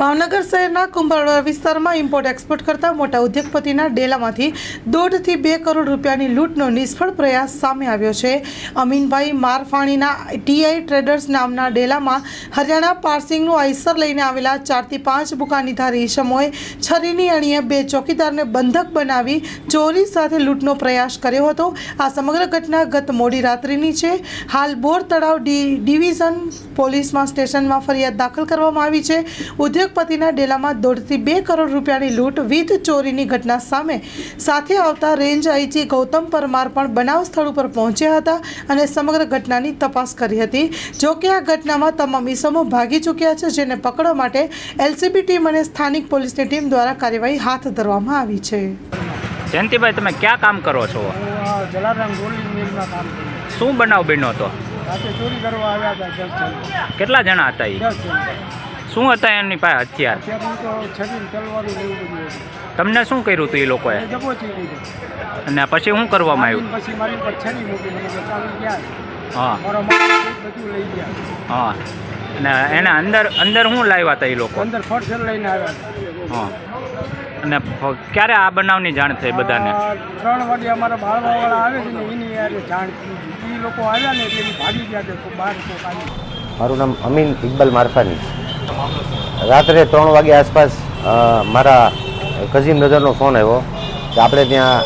ભાવનગર શહેરના કુંભારવાડા વિસ્તારમાં import export કરતા મોટા ઉદ્યોગપતિના ડેલામાંથી દોઢથી બે કરોડ રૂપિયાની લૂંટનો નિષ્ફળ પ્રયાસ સામે આવ્યો છે. અમીનભાઈ મારફાણીના ટીઆઈ ટ્રેડર્સ નામના ડેલામાં હરિયાણા પાર્સિંગનું આઈસર લઈને આવેલા ચારથી પાંચ બુકાનીધારી ઈસમોએ છરીની અણીએ બે ચોકીદારને બંધક બનાવી ચોરી સાથે લૂંટનો પ્રયાસ કર્યો હતો. આ સમગ્ર ઘટના ગત મોડી રાત્રિની છે. હાલ બોર તળાવ ડિવિઝન પોલીસમાં સ્ટેશનમાં ફરિયાદ દાખલ કરવામાં આવી છે. ઉદ્યોગપતિના ડેલામાં દોઢથી બે કરોડ રૂપિયાની લૂંટ વિધ ચોરીની ઘટના સામે સાથે આવતા રેન્જ આઈજી ગૌતમ પરમાર પણ બનાવ સ્થળ ઉપર પહોંચ્યા હતા અને સમગ્ર ઘટનાની તપાસ કરી હતી. જો કે આ ઘટનામાં તમામ ઈસમો ભાગી ચૂક્યા છે જેને પકડવા માટે એલસીબી ટીમ અને સ્થાનિક પોલીસની ટીમ દ્વારા કાર્યવાહી હાથ ધરવામાં આવી છે. જયંતિભાઈ તમે ક્યાં કામ કરો છો? જલારામ રોલિંગ મિલમાં કામ શું બનાવ બન્યો હતો? ચોરી કરવા આવ્યા હતા કેટલા જણા હતા એ શું હતા એમની પાસે હથિયાર? તમને શું કર્યું હતું એ લોકોએ? અને પછી શું કરવામાં આવ્યું? પછી મારી ઉપર છરી મૂકી મને બચાવી ગયા. હા. હા. અને એના અંદર અંદર શું લાવ્યા હતા એ લોકો? અંદર લઈને આવ્યા હા. અને ક્યારે આ બનાવની જાણ થઈ બધાને? ત્રણ વાગે અમારા બાળવાવાળા આવે છે ને એની યારે જાણ એ લોકો આવ્યા ને એટલે ભાગી ગયા કે બહાર મારું નામ અમીન ઇકબાલ મારફાની. રાત્રે ત્રણ વાગે આસપાસ મારા કઝિન બ્રધરનો ફોન આવ્યો કે આપણે ત્યાં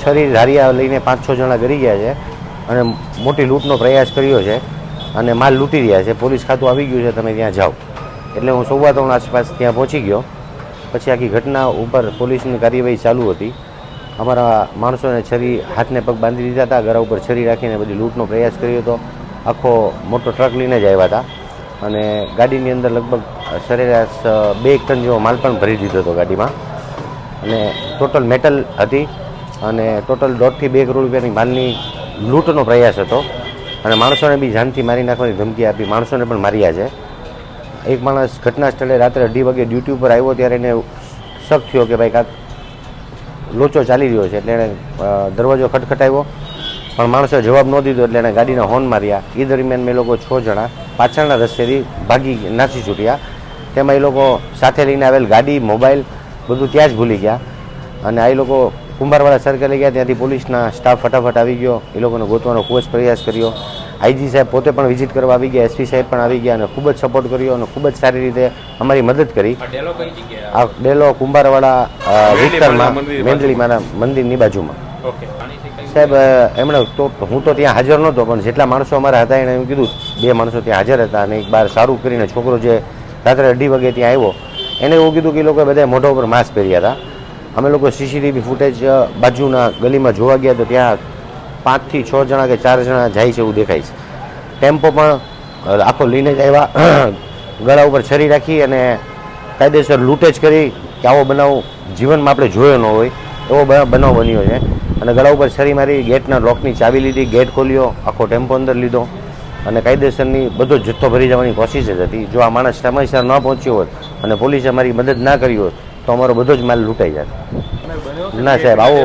છરી ધારિયા લઈને પાંચ છ જણા ગરી ગયા છે અને મોટી લૂંટનો પ્રયાસ કર્યો છે અને માલ લૂંટી રહ્યા છે. પોલીસ ખાતું આવી ગયું છે, તમે ત્યાં જાઓ. એટલે હું સવા ત્રણ આસપાસ ત્યાં પહોંચી ગયો. પછી આખી ઘટના ઉપર પોલીસની કાર્યવાહી ચાલુ હતી. અમારા માણસોને છરી હાથને પગ બાંધી દીધા હતા ગળા ઉપર છરી રાખીને બધી લૂંટનો પ્રયાસ કર્યો હતો. આખો મોટો ટ્રક લઈને જ આવ્યા હતા. અને ગાડીની અંદર લગભગ સરેરાશ બે એક ટન જેવો માલ પણ ભરી દીધો હતો ગાડીમાં. અને ટોટલ મેટલ હતી અને ટોટલ દોઢથી બે કરોડ રૂપિયાની માલની લૂંટનો પ્રયાસ હતો. અને માણસોને બી જાનથી મારી નાખવાની ધમકી આપી. માણસોને પણ માર્યા છે. એક માણસ ઘટના સ્થળે રાત્રે અઢી વાગે ડ્યુટી ઉપર આવ્યો ત્યારે એને શક થયો કે ભાઈ કાંક લોચો ચાલી રહ્યો છે. એટલે એણે દરવાજો ખટખટાવ્યો. પણ માણસે જવાબ ન દીધો એટલે એણે ગાડીના હોર્ન માર્યા. એ દરમિયાન મેં લોકો છ જણા પાછળના રસ્તેથી ભાગી નાસી છૂટ્યા. તેમાં એ લોકો સાથે લઈને આવેલ ગાડી મોબાઈલ બધું ત્યાં જ ભૂલી ગયા. અને આ લોકો કુંભારવાળા સર્કલે ગયા. ત્યાંથી પોલીસના સ્ટાફ ફટાફટ આવી ગયો. એ લોકોને ગોતવાનો ખૂબ જ પ્રયાસ કર્યો. આઈજી સાહેબ પોતે પણ વિઝિટ કરવા આવી ગયા. એસપી સાહેબ પણ આવી ગયા અને ખૂબ જ સપોર્ટ કર્યો અને ખૂબ જ સારી રીતે અમારી મદદ કરી. આ ડેલો કુંભારવાળા વિસ્તારમાં મેંદળી મંદિરની બાજુમાં. સાહેબ એમણે તો હું તો ત્યાં હાજર નહોતો પણ જેટલા માણસો અમારા હતા એણે એમ કીધું બે માણસો ત્યાં હાજર હતા અને એક બાર સારું કરીને છોકરો જે રાત્રે અઢી વાગે ત્યાં આવ્યો એને એવું કીધું કે એ લોકોએ બધા મોઢા ઉપર માસ્ક પહેર્યા હતા. અમે લોકો સીસીટીવી ફૂટેજ બાજુના ગલીમાં જોવા ગયા તો ત્યાં પાંચથી છ જણા કે ચાર જણા જાય છે એવું દેખાય છે. ટેમ્પો પણ આખો લઈને જ આવ્યા. ગળા ઉપર છરી રાખી અને કાયદેસર લૂંટેજ કરી કે આવો બનાવ જીવનમાં આપણે જોયો ન હોય એવો બનાવ બન્યો છે. અને ગળા ઉપર છરી મારી, ગેટના લોકની ચાવી લીધી, ગેટ ખોલ્યો, આખો ટેમ્પો અંદર લીધો. અને કાયદેસરની બધો જથ્થો ભરી જવાની કોશિશ જ હતી. જો આ માણસ સમયસર ન પહોંચ્યો હોત અને પોલીસે મારી મદદ ના કરી હોત, તો અમારો બધો જ માલ લૂંટાઈ જાત ના સાહેબ, આવો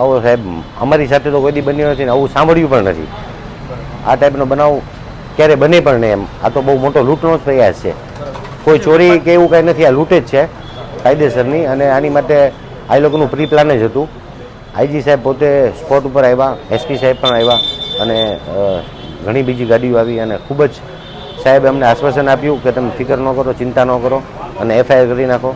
આવો સાહેબ, અમારી સાથે તો કોઈ દી બન્યો નથી ને આવું સાંભળ્યું પણ નથી. આ ટાઈપનો બનાવ ક્યારે બને પણ નહીં એમ. આ તો બહુ મોટો લૂંટનો જ પ્રયાસ છે. કોઈ ચોરી કે એવું કાંઈ નથી, આ લૂંટ જ છે કાયદેસરની. અને આની માટે આ લોકોનું પ્રી પ્લાન જ હતું. આઈજી સાહેબ પોતે સ્પોટ ઉપર આવ્યા, એસપી સાહેબ પણ આવ્યા અને ઘણી બીજી ગાડીઓ આવી અને ખૂબ જ સાહેબ અમને આશ્વાસન આપ્યું કે તમે ફિકર ન કરો, ચિંતા ન કરો અને એફઆઈઆર કરી નાખો.